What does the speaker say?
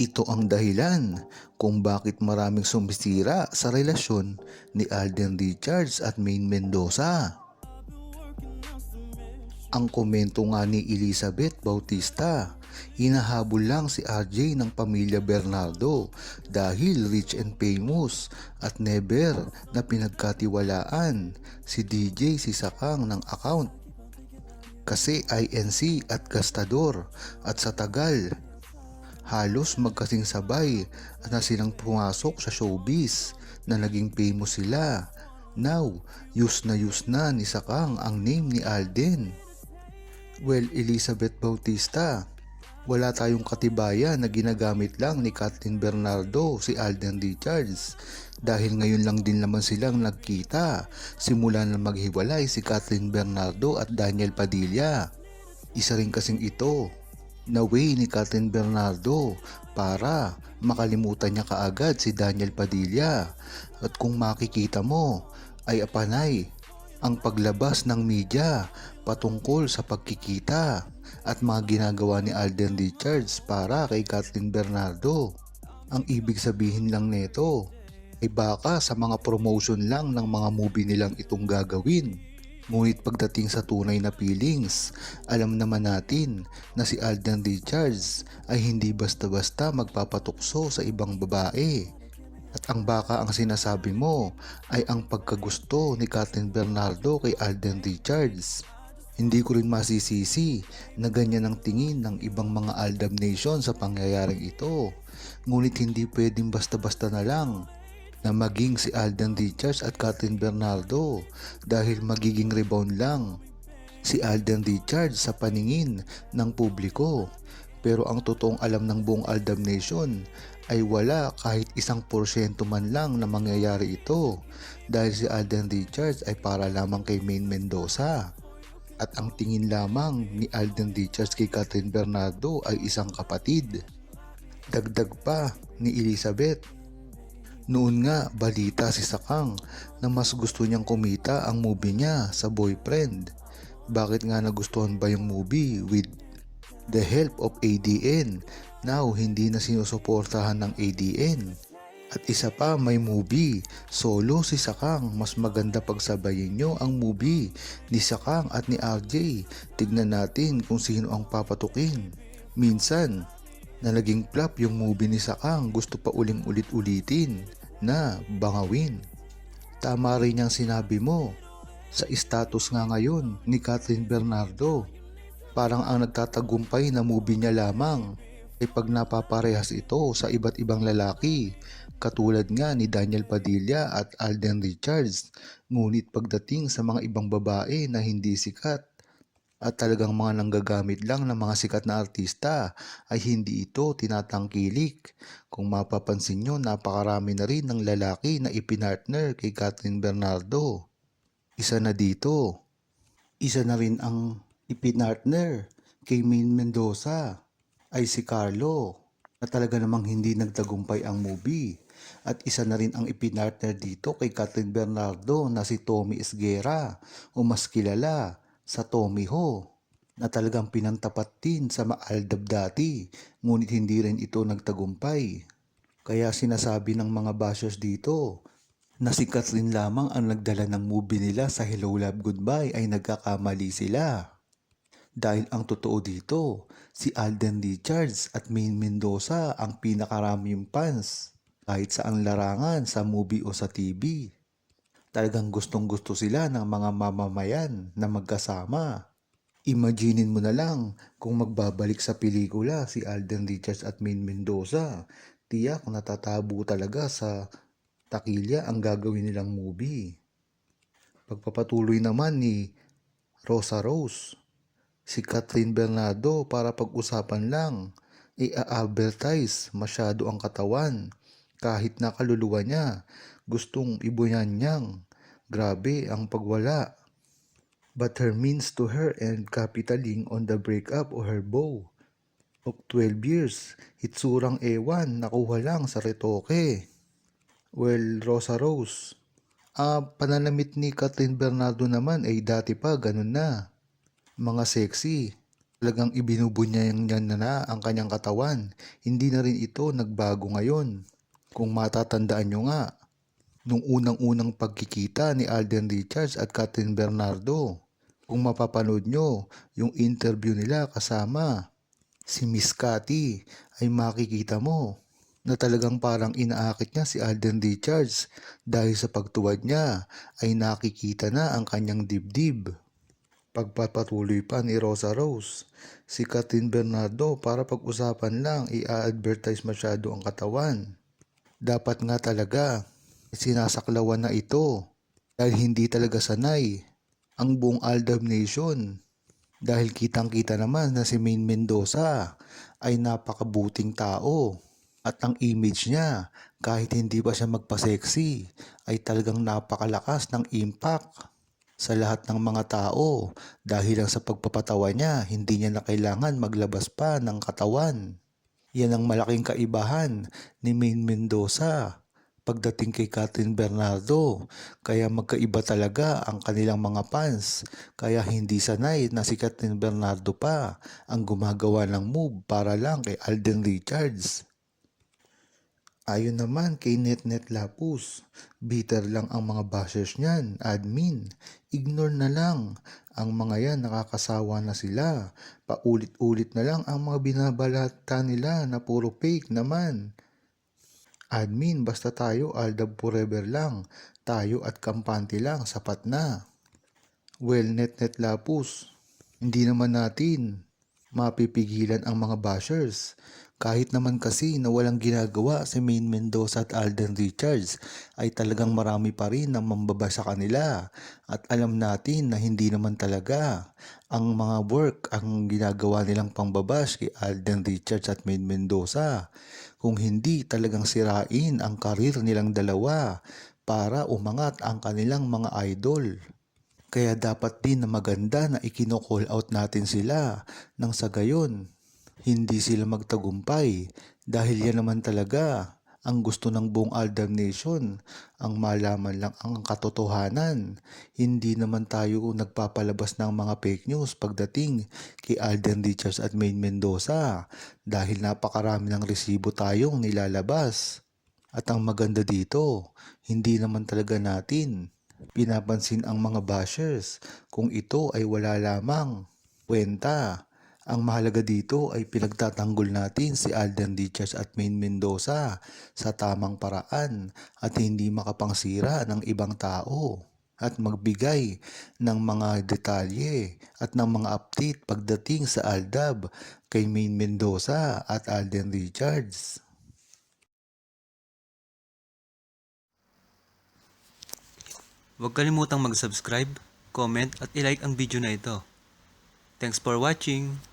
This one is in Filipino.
Ito ang dahilan kung bakit maraming sumisira sa relasyon ni Alden Richards at Maine Mendoza. Ang komento nga ni Elizabeth Bautista, hinahabol lang si RJ ng pamilya Bernardo dahil rich and famous at never na pinagkatiwalaan si DJ si Sakang ng account. Kasi INC at gastador at sa tagal halos magkasing sabay na silang pumasok sa showbiz na naging famous sila. Now, use na use na ni Sakang ang name ni Alden. Well, Elizabeth Bautista, wala tayong katibayan na ginagamit lang ni Kathleen Bernardo si Alden Richards dahil ngayon lang din naman silang nagkita simula na maghiwalay si Kathleen Bernardo at Daniel Padilla. Isa rin kasing ito na way ni Kathleen Bernardo para makalimutan niya kaagad si Daniel Padilla at kung makikita mo ay apanay ang paglabas ng media patungkol sa pagkikita at mga ginagawa ni Alden Richards para kay Kathleen Bernardo. Ang ibig sabihin lang nito ay baka sa mga promotion lang ng mga movie nilang itong gagawin. Ngunit pagdating sa tunay na feelings, alam naman natin na si Alden Richards ay hindi basta-basta magpapatukso sa ibang babae. At ang baka ang sinasabi mo ay ang pagkagusto ni Kathleen Bernardo kay Alden Richards. Hindi ko rin masisisi na ganyan ang tingin ng ibang mga Aldam Nation sa pangyayaring ito. Ngunit hindi pwedeng basta-basta na lang na maging si Alden Richards at Kathleen Bernardo dahil magiging rebound lang si Alden Richards sa paningin ng publiko. Pero ang totoong alam ng buong Aldam Nation ay wala kahit isang porsyento man lang na mangyayari ito dahil si Alden Richards ay para lamang kay Maine Mendoza. At ang tingin lamang ni Alden Richards kay Catherine Bernardo ay isang kapatid. Dagdag pa ni Elizabeth. Noon nga balita si Sakang na mas gusto niyang kumita ang movie niya sa boyfriend. Bakit nga nagustuhan ba yung movie with the help of ADN Now, hindi na sinusuportahan ng ADN. At isa pa, may movie. Solo si Sakang. Mas maganda pagsabayin nyo ang movie ni Sakang at ni RJ. Tignan natin kung sino ang papatukin. Minsan, na naging flop yung movie ni Sakang, gusto pa uling ulit-ulitin na bangawin. Tama rin yung sinabi mo sa status nga ngayon ni Catherine Bernardo. Parang ang nagtatagumpay na movie niya lamang ay pag napaparehas ito sa iba't ibang lalaki katulad nga ni Daniel Padilla at Alden Richards ngunit pagdating sa mga ibang babae na hindi sikat at talagang mga nanggagamit lang ng mga sikat na artista ay hindi ito tinatangkilik. Kung mapapansin nyo, napakarami na rin ng lalaki na ipinartner kay Catherine Bernardo. Isa na dito. Isa na rin ang ipinartner kay Maine Mendoza ay si Carlo na talaga namang hindi nagtagumpay ang movie. At isa na rin ang ipinartner dito kay Catherine Bernardo na si Tommy Esguera o mas kilala sa Tommy Ho na talagang pinantapat din sa maaldab dati ngunit hindi rin ito nagtagumpay. Kaya sinasabi ng mga bashers dito na si Catherine lamang ang nagdala ng movie nila sa Hello Love Goodbye ay nagkakamali sila. Dahil ang totoo dito, si Alden Richards at Maine Mendoza ang pinakaraming fans kahit saan larangan sa movie o sa TV. Talagang gustong gusto sila ng mga mamamayan na magkasama. Imaginin mo na lang kung magbabalik sa pelikula si Alden Richards at Maine Mendoza. Tiyak natatabo talaga sa takilya ang gagawin nilang movie. Pagpapatuloy naman ni Rosa Rose si Catherine Bernardo para pag-usapan lang. I-advertise masyado ang katawan. Kahit nakaluluwa niya, gustong ibuyan niyang. Grabe ang pagwala. But her means to her and capitaling on the breakup of her beau of 12 years, itsurang ewan, nakuha lang sa retoke. Well, Rosa Rose, ah, pananamit ni Catherine Bernardo naman ay dati pa ganun na mga sexy. Talagang ibinubunyag niya na na ang kanyang katawan. Hindi na rin ito nagbago ngayon. Kung matatandaan nyo nga, nung unang-unang pagkikita ni Alden Richards at Catherine Bernardo, kung mapapanood nyo yung interview nila kasama si Miss Cathy, ay makikita mo na talagang parang inaakit niya si Alden Richards dahil sa pagtuwad niya ay nakikita na ang kanyang dibdib. Pagpapatuloy pa ni Rosa Rose, si Catherine Bernardo para pag-usapan lang i-advertise masyado ang katawan. Dapat nga talaga, sinasaklawan na ito dahil hindi talaga sanay ang buong Aldab Nation. Dahil kitang-kita naman na si Main Mendoza ay napakabuting tao at ang image niya kahit hindi pa siya magpa-sexy ay talagang napakalakas ng impact sa lahat ng mga tao dahil lang sa pagpapatawa niya hindi niya na kailangan maglabas pa ng katawan. Yan ang malaking kaibahan ni Main Mendoza pagdating kay Catherine Bernardo. Kaya magkaiba talaga ang kanilang mga fans. Kaya hindi sanay na si Catherine Bernardo pa ang gumagawa ng move para lang kay Alden Richards. Ayon naman kay NetNet Lapus, bitter lang ang mga bashers niyan, admin. Ignore na lang. Ang mga yan nakakasawa na sila. Paulit-ulit na lang ang mga binabalata nila na puro fake naman. Admin, basta tayo Aldab forever lang. Tayo at kampante lang, sapat na. Well, NetNet Lapus, hindi naman natin mapipigilan ang mga bashers. Kahit naman kasi na walang ginagawa si Main Mendoza at Alden Richards ay talagang marami pa rin ang mambaba sa kanila at alam natin na hindi naman talaga ang mga work ang ginagawa nilang pangbabash kay Alden Richards at Main Mendoza kung hindi talagang sirain ang karir nilang dalawa para umangat ang kanilang mga idol. Kaya dapat din na maganda na ikino-call out natin sila nang sa gayon hindi sila magtagumpay dahil yan naman talaga ang gusto ng buong Aldab Nation ang malaman lang ang katotohanan. Hindi naman tayo nagpapalabas ng mga fake news pagdating kay Alden Richards at Main Mendoza dahil napakarami ng resibo tayong nilalabas. At ang maganda dito, hindi naman talaga natin pinapansin ang mga bashers kung ito ay wala lamang kwenta ang mahalaga dito ay pinagtatanggol natin si Alden Richards at Main Mendoza sa tamang paraan at hindi makapangsira ng ibang tao at magbigay ng mga detalye at ng mga update pagdating sa Aldab kay Main Mendoza at Alden Richards. Huwag kalimutang mag-subscribe, comment at ilike ang video na ito. Thanks for watching!